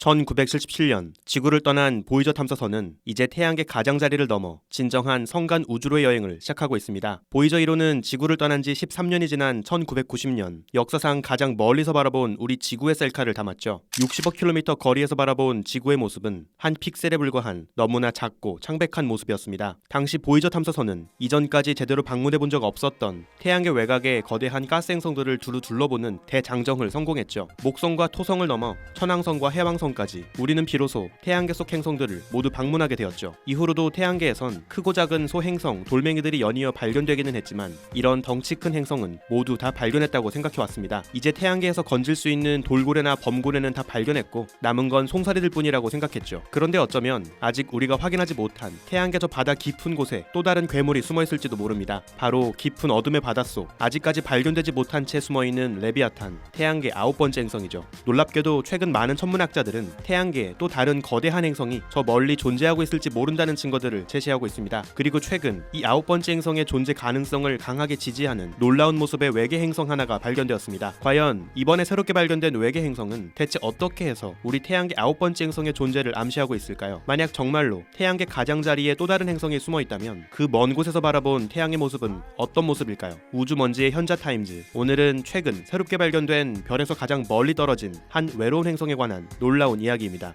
1977년 지구를 떠난 보이저 탐사선은 이제 태양계 가장자리를 넘어 진정한 성간 우주로의 여행을 시작하고 있습니다. 보이저 1호는 지구를 떠난 지 13년이 지난 1990년 역사상 가장 멀리서 바라본 우리 지구의 셀카를 담았죠. 60억 킬로미터 거리에서 바라본 지구의 모습은 한 픽셀에 불과한 너무나 작고 창백한 모습이었습니다. 당시 보이저 탐사선은 이전까지 제대로 방문해 본 적 없었던 태양계 외곽의 거대한 가스 행성들을 두루 둘러보는 대장정을 성공했죠. 목성과 토성을 넘어 천왕성과 해왕성 까지 우리는 비로소 태양계 속 행성들을 모두 방문하게 되었죠. 이후로도 태양계에선 크고 작은 소행성, 돌멩이들이 연이어 발견되기는 했지만 이런 덩치 큰 행성은 모두 다 발견했다고 생각해 왔습니다. 이제 태양계에서 건질 수 있는 돌고래나 범고래는 다 발견했고 남은 건 송사리들 뿐이라고 생각했죠. 그런데 어쩌면 아직 우리가 확인하지 못한 태양계 저 바다 깊은 곳에 또 다른 괴물이 숨어 있을지도 모릅니다. 바로 깊은 어둠의 바닷속 아직까지 발견되지 못한 채 숨어 있는 레비아탄 태양계 아홉 번째 행성이죠. 놀랍게도 최근 많은 천문학자들은 태양계에 또 다른 거대한 행성이 저 멀리 존재하고 있을지 모른다는 증거들을 제시하고 있습니다. 그리고 최근 이 아홉 번째 행성의 존재 가능성을 강하게 지지하는 놀라운 모습의 외계 행성 하나가 발견되었습니다. 과연 이번에 새롭게 발견된 외계 행성은 대체 어떻게 해서 우리 태양계 아홉 번째 행성의 존재를 암시하고 있을까요? 만약 정말로 태양계 가장자리에 또 다른 행성이 숨어 있다면 그 먼 곳에서 바라본 태양의 모습은 어떤 모습일까요? 우주 먼지의 현자 타임즈. 오늘은 최근 새롭게 발견된 별에서 가장 멀리 떨어진 한 외로운 행성에 관한 놀라운 이야기입니다.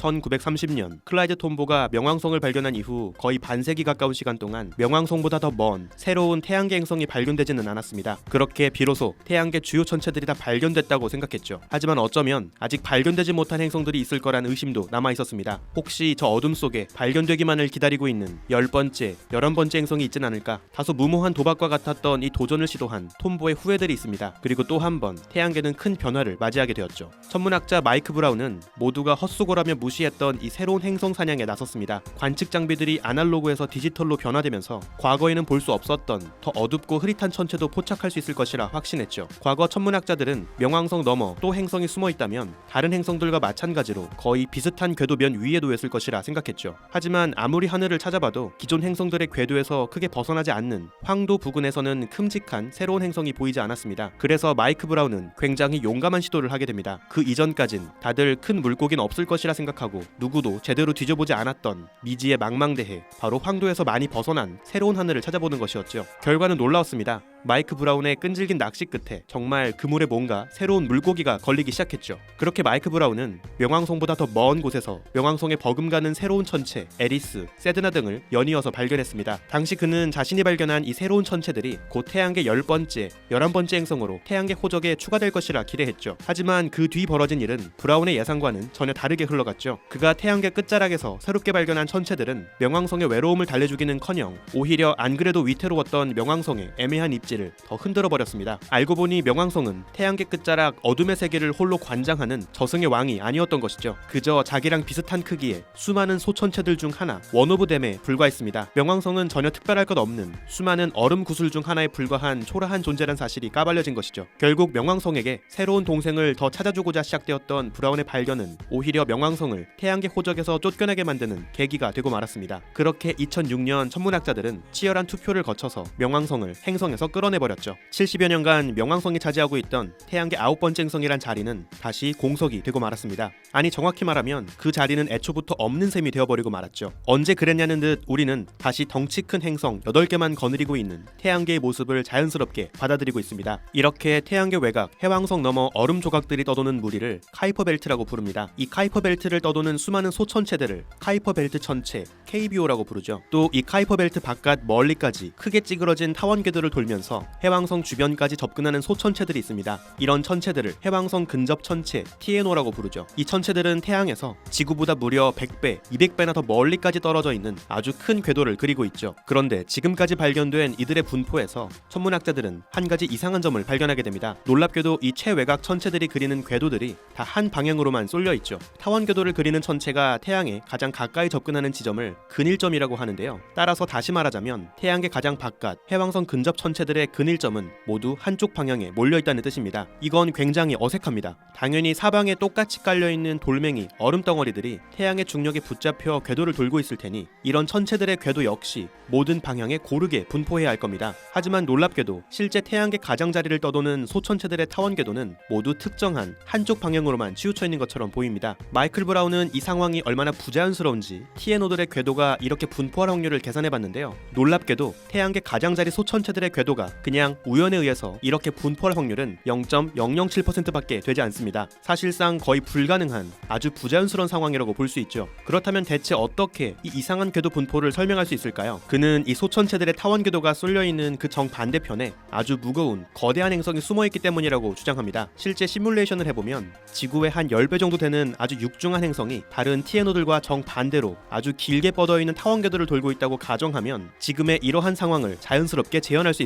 1930년 클라이드 톰보가 명왕성을 발견한 이후 거의 반세기 가까운 시간 동안 명왕성보다 더 먼 새로운 태양계 행성이 발견되지는 않았습니다. 그렇게 비로소 태양계 주요 천체들이 다 발견됐다고 생각했죠. 하지만 어쩌면 아직 발견되지 못한 행성들이 있을 거란 의심도 남아 있었습니다. 혹시 저 어둠 속에 발견되기만을 기다리고 있는 열 번째, 열한 번째 행성이 있진 않을까? 다소 무모한 도박과 같았던 이 도전을 시도한 톰보의 후예들이 있습니다. 그리고 또 한 번 태양계는 큰 변화를 맞이하게 되었죠. 천문학자 마이크 브라운은 모두가 헛수고라며 무 시했던 이 새로운 행성 사냥에 나섰습니다. 관측 장비들이 아날로그에서 디지털로 변화되면서 과거에는 볼 수 없었던 더 어둡고 흐릿한 천체도 포착할 수 있을 것이라 확신했죠. 과거 천문학자들은 명왕성 넘어 또 행성이 숨어 있다면 다른 행성들과 마찬가지로 거의 비슷한 궤도면 위에 놓였을 것이라 생각했죠. 하지만 아무리 하늘을 찾아봐도 기존 행성들의 궤도에서 크게 벗어나지 않는 황도 부근에서는 큼직한 새로운 행성이 보이지 않았습니다. 그래서 마이크 브라운은 굉장히 용감한 시도를 하게 됩니다. 그 이전까진 다들 큰 물고기는 없을 것이라 생각 하고 누구도 제대로 뒤져보지 않았던 미지의 망망대해 바로 황도에서 많이 벗어난 새로운 하늘을 찾아보는 것이었죠. 결과는 놀라웠습니다. 마이크 브라운의 끈질긴 낚시 끝에 정말 그물에 뭔가 새로운 물고기가 걸리기 시작했죠. 그렇게 마이크 브라운은 명왕성보다 더 먼 곳에서 명왕성에 버금가는 새로운 천체, 에리스, 세드나 등을 연이어서 발견했습니다. 당시 그는 자신이 발견한 이 새로운 천체들이 곧 태양계 10번째, 11번째 행성으로 태양계 호적에 추가될 것이라 기대했죠. 하지만 그 뒤 벌어진 일은 브라운의 예상과는 전혀 다르게 흘러갔죠. 그가 태양계 끝자락에서 새롭게 발견한 천체들은 명왕성의 외로움을 달래주기는커녕 오히려 안 그래도 위태로웠던 명왕성의 애매한 입지 를 더 흔들어 버렸습니다. 알고 보니 명왕성은 태양계 끝자락 어둠의 세계를 홀로 관장하는 저승의 왕이 아니었던 것이죠. 그저 자기랑 비슷한 크기의 수많은 소천체들 중 하나 원 오브 댐에 불과했습니다. 명왕성은 전혀 특별할 것 없는 수많은 얼음 구슬 중 하나에 불과한 초라한 존재란 사실이 까발려진 것이죠. 결국 명왕성에게 새로운 동생을 더 찾아주고자 시작되었던 브라운의 발견은 오히려 명왕성을 태양계 호적에서 쫓겨나게 만드는 계기가 되고 말았습니다. 그렇게 2006년 천문학자들은 치열한 투표를 거쳐서 명왕성을 행성에서 끌 어내버렸죠. 70여 년간 명왕성이 차지하고 있던 태양계 아홉 번째 행성이란 자리는 다시 공석이 되고 말았습니다. 아니 정확히 말하면 그 자리는 애초부터 없는 셈이 되어버리고 말았죠. 언제 그랬냐는 듯 우리는 다시 덩치 큰 행성 8개만 거느리고 있는 태양계의 모습을 자연스럽게 받아들이고 있습니다. 이렇게 태양계 외곽 해왕성 너머 얼음 조각들이 떠도는 무리를 카이퍼 벨트라고 부릅니다. 이 카이퍼 벨트를 떠도는 수많은 소천체들을 카이퍼 벨트 천체 KBO라고 부르죠. 또 이 카이퍼 벨트 바깥 멀리까지 크게 찌그러진 타원 궤도를 돌면서 해왕성 주변까지 접근하는 소천체들이 있습니다. 이런 천체들을 해왕성 근접 천체 TNO라고 부르죠. 이 천체들은 태양에서 지구보다 무려 100배, 200배나 더 멀리까지 떨어져 있는 아주 큰 궤도를 그리고 있죠. 그런데 지금까지 발견된 이들의 분포에서 천문학자들은 한 가지 이상한 점을 발견하게 됩니다. 놀랍게도 이 최외곽 천체들이 그리는 궤도들이 다 한 방향으로만 쏠려 있죠. 타원 궤도를 그리는 천체가 태양에 가장 가까이 접근하는 지점을 근일점이라고 하는데요. 따라서 다시 말하자면 태양계 가장 바깥 해왕성 근접 천체들의 천체들의 근일점은 모두 한쪽 방향에 몰려 있다는 뜻입니다. 이건 굉장히 어색합니다. 당연히 사방에 똑같이 깔려 있는 돌멩이, 얼음 덩어리들이 태양의 중력에 붙잡혀 궤도를 돌고 있을 테니 이런 천체들의 궤도 역시 모든 방향에 고르게 분포해야 할 겁니다. 하지만 놀랍게도 실제 태양계 가장자리를 떠도는 소천체들의 타원 궤도는 모두 특정한 한쪽 방향으로만 치우쳐 있는 것처럼 보입니다. 마이클 브라운은 이 상황이 얼마나 부자연스러운지 TNO들의 궤도가 이렇게 분포할 확률을 계산해 봤는데요. 놀랍게도 태양계 가장자리 소천체들의 궤도가 그냥 우연에 의해서 이렇게 분포할 확률은 0.007%밖에 되지 않습니다. 사실상 거의 불가능한 아주 부자연스러운 상황이라고 볼 수 있죠. 그렇다면 대체 어떻게 이 이상한 궤도 분포를 설명할 수 있을까요? 그는 이 소천체들의 타원 궤도가 쏠려 있는 그 정반대편에 아주 무거운 거대한 행성이 숨어 있기 때문이라고 주장합니다. 실제 시뮬레이션을 해보면 지구의 한 10배 정도 되는 아주 육중한 행성이 다른 TNO들과 정반대로 아주 길게 뻗어 있는 타원 궤도를 돌고 있다고 가정하면 지금의 이러한 상황을 자연스럽게 재현할 수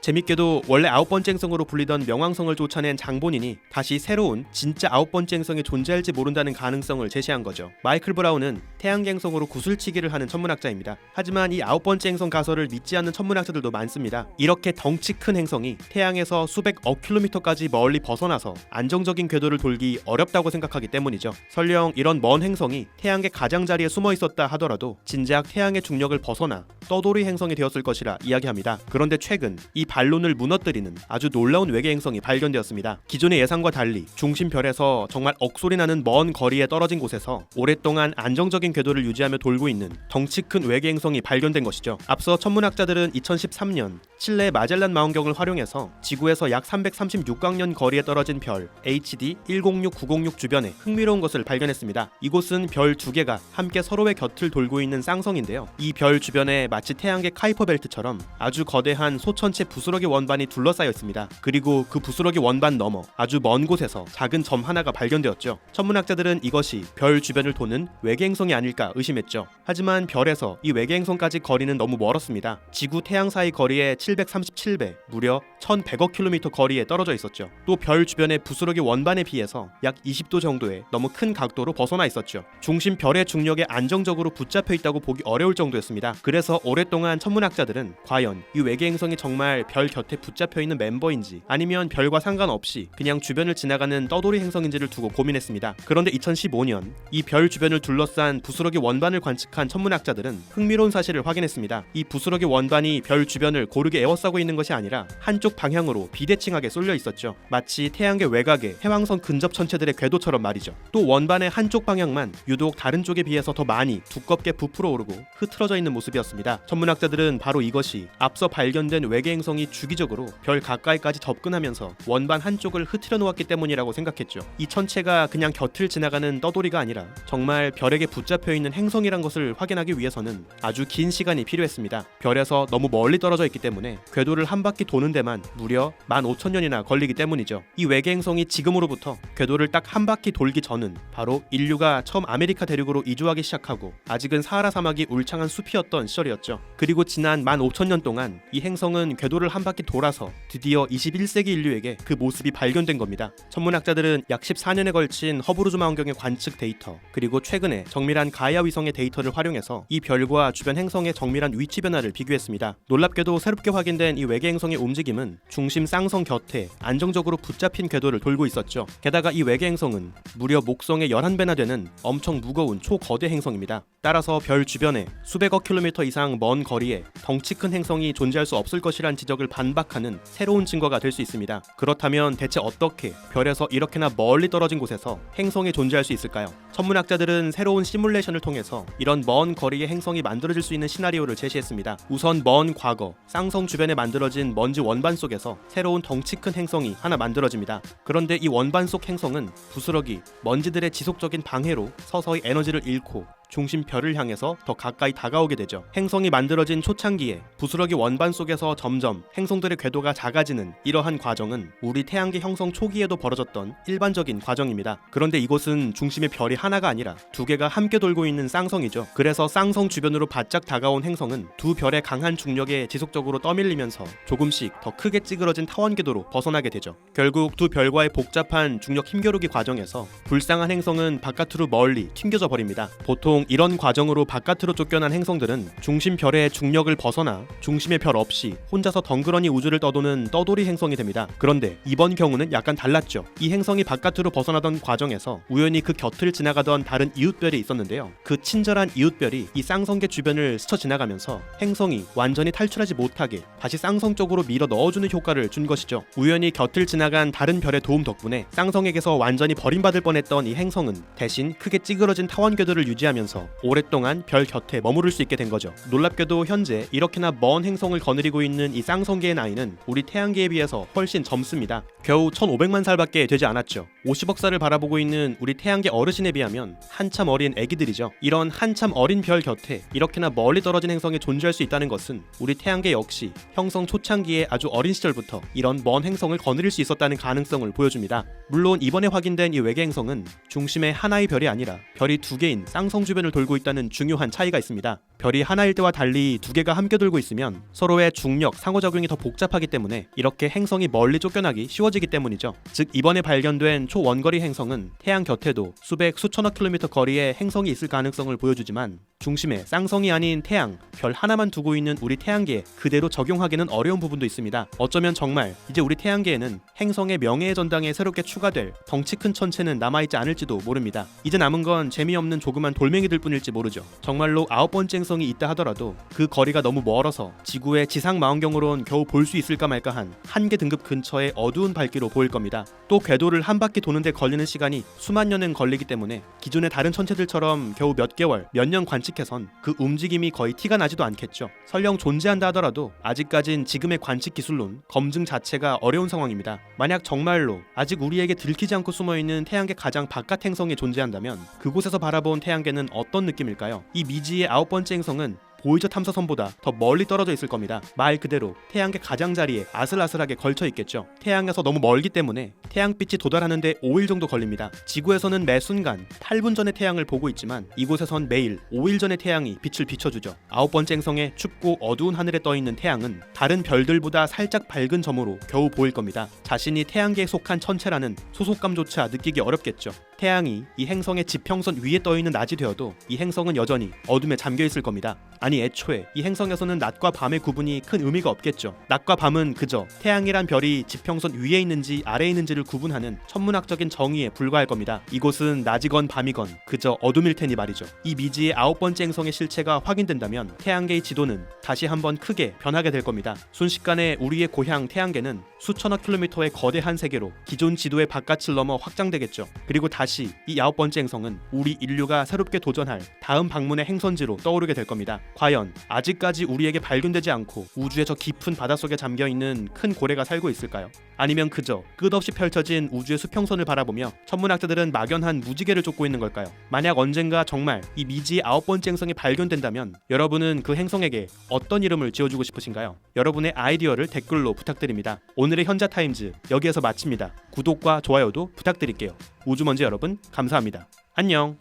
재밌게도 원래 아홉 번째 행성으로 불리던 명왕성을 쫓아낸 장본인이 다시 새로운 진짜 아홉 번째 행성이 존재할지 모른다는 가능성을 제시한 거죠. 마이클 브라운은 태양계 행성으로 구슬치기를 하는 천문학자입니다. 하지만 이 아홉 번째 행성 가설을 믿지 않는 천문학자들도 많습니다. 이렇게 덩치 큰 행성이 태양에서 수백 억 킬로미터까지 멀리 벗어나서 안정적인 궤도를 돌기 어렵다고 생각하기 때문이죠. 설령 이런 먼 행성이 태양계 가장자리에 숨어 있었다 하더라도 진작 태양의 중력을 벗어나 떠돌이 행성이 되었을 것이라 이야기합니다. 그런데 최근 이 반론을 무너뜨리는 아주 놀라운 외계 행성이 발견되었습니다. 기존의 예상과 달리 중심 별에서 정말 억소리 나는 먼 거리에 떨어진 곳에서 오랫동안 안정적인 궤도를 유지하며 돌고 있는 덩치 큰 외계 행성이 발견된 것이죠. 앞서 천문학자들은 2013년 칠레 마젤란 망원경을 활용해서 지구에서 약 336광년 거리에 떨어진 별 HD 106906 주변에 흥미로운 것을 발견했습니다. 이곳은 별 두 개가 함께 서로의 곁을 돌고 있는 쌍성인데요. 이 별 주변에 마치 태양계 카이퍼 벨트처럼 아주 거대한 소천 체 부스러기 원반이 둘러싸여 있습니다. 그리고 그 부스러기 원반 너머 아주 먼 곳에서 작은 점 하나가 발견되었죠. 천문학자들은 이것이 별 주변을 도는 외계 행성이 아닐까 의심했죠. 하지만 별에서 이 외계 행성까지 거리는 너무 멀었습니다. 지구 태양 사이 거리의 737배, 무려 1,100억 킬로미터 거리에 떨어져 있었죠. 또 별 주변의 부스러기 원반에 비해서 약 20도 정도의 너무 큰 각도로 벗어나 있었죠. 중심 별의 중력에 안정적으로 붙잡혀 있다고 보기 어려울 정도였습니다. 그래서 오랫동안 천문학자들은 과연 이 외계 행성이 정말 별 곁에 붙잡혀 있는 멤버인지 아니면 별과 상관없이 그냥 주변을 지나가는 떠돌이 행성인지를 두고 고민했습니다. 그런데 2015년 이 별 주변을 둘러싼 부스러기 원반을 관측한 천문학자들은 흥미로운 사실을 확인했습니다. 이 부스러기 원반이 별 주변을 고르게 에워싸고 있는 것이 아니라 한쪽 방향으로 비대칭하게 쏠려 있었죠. 마치 태양계 외곽의 해왕성 근접 천체들의 궤도처럼 말이죠. 또 원반의 한쪽 방향만 유독 다른 쪽에 비해서 더 많이 두껍게 부풀어 오르고 흐트러져 있는 모습이었습니다. 천문학자들은 바로 이것이 앞서 발견된 외계 행성이 주기적으로 별 가까이까지 접근하면서 원반 한쪽을 흐트려 놓았기 때문이라고 생각했죠. 이 천체가 그냥 곁을 지나가는 떠돌이가 아니라 정말 별에게 붙잡혀 있는 행성이란 것을 확인하기 위해서는 아주 긴 시간이 필요했습니다. 별에서 너무 멀리 떨어져 있기 때문에 궤도를 한 바퀴 도는 데만 무려 15,000년이나 걸리기 때문이죠. 이 외계 행성이 지금으로부터 궤도를 딱 한 바퀴 돌기 전은 바로 인류가 처음 아메리카 대륙으로 이주하기 시작하고 아직은 사하라 사막이 울창한 숲이었던 시절이었죠. 그리고 지난 15,000년 동안 이 행성은 궤 도를 한 바퀴 돌아서 드디어 21세기 인류에게 그 모습이 발견된 겁니다. 천문학자들은 약 14년에 걸친 허브루즈 망원경의 관측 데이터 그리고 최근에 정밀한 가이아 위성의 데이터를 활용해서 이 별과 주변 행성의 정밀한 위치 변화를 비교했습니다. 놀랍게도 새롭게 확인된 이 외계 행성의 움직임은 중심 쌍성 곁에 안정적으로 붙잡힌 궤도를 돌고 있었죠. 게다가 이 외계 행성은 무려 목성의 11배나 되는 엄청 무거운 초거대 행성입니다. 따라서 별 주변에 수백억 킬로미터 이상 먼 거리에 덩치 큰 행성이 존재할 수 없을 것이란 지적을 반박하는 새로운 증거가 될 수 있습니다. 그렇다면 대체 어떻게 별에서 이렇게나 멀리 떨어진 곳에서 행성이 존재할 수 있을까요? 천문학자들은 새로운 시뮬레이션을 통해서 이런 먼 거리의 행성이 만들어질 수 있는 시나리오를 제시했습니다. 우선 먼 과거 쌍성 주변에 만들어진 먼지 원반 속에서 새로운 덩치 큰 행성이 하나 만들어집니다. 그런데 이 원반 속 행성은 부스러기, 먼지들의 지속적인 방해로 서서히 에너지를 잃고 중심 별을 향해서 더 가까이 다가오게 되죠. 행성이 만들어진 초창기에 부스러기 원반 속에서 점점 행성들의 궤도가 작아지는 이러한 과정은 우리 태양계 형성 초기에도 벌어졌던 일반적인 과정입니다. 그런데 이곳은 중심의 별이 하나가 아니라 두 개가 함께 돌고 있는 쌍성이죠. 그래서 쌍성 주변으로 바짝 다가온 행성은 두 별의 강한 중력에 지속적으로 떠밀리면서 조금씩 더 크게 찌그러진 타원 궤도로 벗어나게 되죠. 결국 두 별과의 복잡한 중력 힘겨루기 과정에서 불쌍한 행성은 바깥으로 멀리 튕겨져 버립니다. 보통 보통 이런 과정으로 바깥으로 쫓겨난 행성들은 중심 별의 중력을 벗어나 중심의 별 없이 혼자서 덩그러니 우주를 떠도는 떠돌이 행성이 됩니다. 그런데 이번 경우는 약간 달랐죠. 이 행성이 바깥으로 벗어나던 과정에서 우연히 그 곁을 지나가던 다른 이웃별이 있었는데요. 그 친절한 이웃별이 이 쌍성계 주변을 스쳐 지나가면서 행성이 완전히 탈출하지 못하게 다시 쌍성 쪽으로 밀어 넣어주는 효과를 준 것이죠. 우연히 곁을 지나간 다른 별의 도움 덕분에 쌍성에게서 완전히 버림받을 뻔했던 이 행성은 대신 크게 찌그러진 타원궤도를 유지하면서 오랫동안 별 곁에 머무를 수 있게 된 거죠. 놀랍게도 현재 이렇게나 먼 행성을 거느리고 있는 이 쌍성계의 나이는 우리 태양계에 비해서 훨씬 젊습니다. 겨우 1,500만 살밖에 되지 않았죠. 50억 살을 바라보고 있는 우리 태양계 어르신에 비하면 한참 어린 애기들이죠. 이런 한참 어린 별 곁에 이렇게나 멀리 떨어진 행성이 존재할 수 있다는 것은 우리 태양계 역시 형성 초창기에 아주 어린 시절부터 이런 먼 행성을 거느릴 수 있었다는 가능성을 보여줍니다. 물론 이번에 확인된 이 외계 행성은 중심에 하나의 별이 아니라 별이 두 개인 쌍성 주변 을 돌고 있다는 중요한 차이가 있습니다. 별이 하나일 때와 달리 두 개가 함께 돌고 있으면 서로의 중력 상호작용이 더 복잡하기 때문에 이렇게 행성이 멀리 쫓겨나기 쉬워지기 때문이죠. 즉 이번에 발견된 초원거리 행성은 태양 곁에도 수백 수천억 킬로미터 거리의 행성이 있을 가능성을 보여주지만 중심에 쌍성이 아닌 태양, 별 하나만 두고 있는 우리 태양계에 그대로 적용하기는 어려운 부분도 있습니다. 어쩌면 정말 이제 우리 태양계에는 행성의 명예의 전당에 새롭게 추가될 덩치 큰 천체는 남아있지 않을지도 모릅니다. 이제 남은 건 재미없는 조그만 돌멩이들 뿐일지 모르죠. 정말로 아홉 번째 행성이 있다 하더라도 그 거리가 너무 멀어서 지구의 지상 망원경으론 겨우 볼 수 있을까 말까한 한계 등급 근처의 어두운 밝기로 보일 겁니다. 또 궤도를 한 바퀴 도는데 걸리는 시간이 수만 년은 걸리기 때문에 기존의 다른 천체들처럼 겨우 몇 개월, 몇 년 관측해선 그 움직임이 거의 티가 나지도 않겠죠. 설령 존재한다 하더라도 아직까진 지금의 관측 기술론 검증 자체가 어려운 상황입니다. 만약 정말로 아직 우리에게 들키지 않고 숨어 있는 태양계 가장 바깥 행성이 존재한다면 그곳에서 바라본 태양계는 어떤 느낌일까요? 이 미지의 아홉 번째 행성은 보이저 탐사선보다 더 멀리 떨어져 있을 겁니다. 말 그대로 태양계 가장자리에 아슬아슬하게 걸쳐 있겠죠. 태양에서 너무 멀기 때문에 태양빛이 도달하는데 5일 정도 걸립니다. 지구에서는 매 순간 8분 전에 태양을 보고 있지만 이곳에선 매일 5일 전에 태양이 빛을 비춰주죠. 아홉 번째 행성의 춥고 어두운 하늘에 떠 있는 태양은 다른 별들보다 살짝 밝은 점으로 겨우 보일 겁니다. 자신이 태양계에 속한 천체라는 소속감조차 느끼기 어렵겠죠. 태양이 이 행성의 지평선 위에 떠 있는 낮이 되어도 이 행성은 여전히 어둠에 잠겨 있을 겁니다. 아니 애초에 이 행성에서는 낮과 밤의 구분이 큰 의미가 없겠죠. 낮과 밤은 그저 태양이란 별이 지평선 위에 있는지 아래에 있는지를 구분하는 천문학적인 정의에 불과할 겁니다. 이곳은 낮이건 밤이건 그저 어둠일 테니 말이죠. 이 미지의 아홉 번째 행성의 실체가 확인된다면 태양계의 지도는 다시 한번 크게 변하게 될 겁니다. 순식간에 우리의 고향 태양계는 수천억 킬로미터의 거대한 세계로 기존 지도의 바깥을 넘어 확장되겠죠. 그리고 다시 이 아홉 번째 행성은 우리 인류가 새롭게 도전할 다음 방문의 행선지로 떠오르게 될 겁니다. 과연 아직까지 우리에게 발견되지 않고 우주의 저 깊은 바닷속에 잠겨 있는 큰 고래가 살고 있을까요? 아니면 그저 끝없이 펼쳐진 우주의 수평선을 바라보며 천문학자들은 막연한 무지개를 쫓고 있는 걸까요? 만약 언젠가 정말 이 미지의 아홉 번째 행성이 발견된다면 여러분은 그 행성에게 어떤 이름을 지어주고 싶으신가요? 여러분의 아이디어를 댓글로 부탁드립니다. 오늘의 현자 타임즈 여기에서 마칩니다. 구독과 좋아요도 부탁드릴게요. 우주먼지 여러분 감사합니다. 안녕.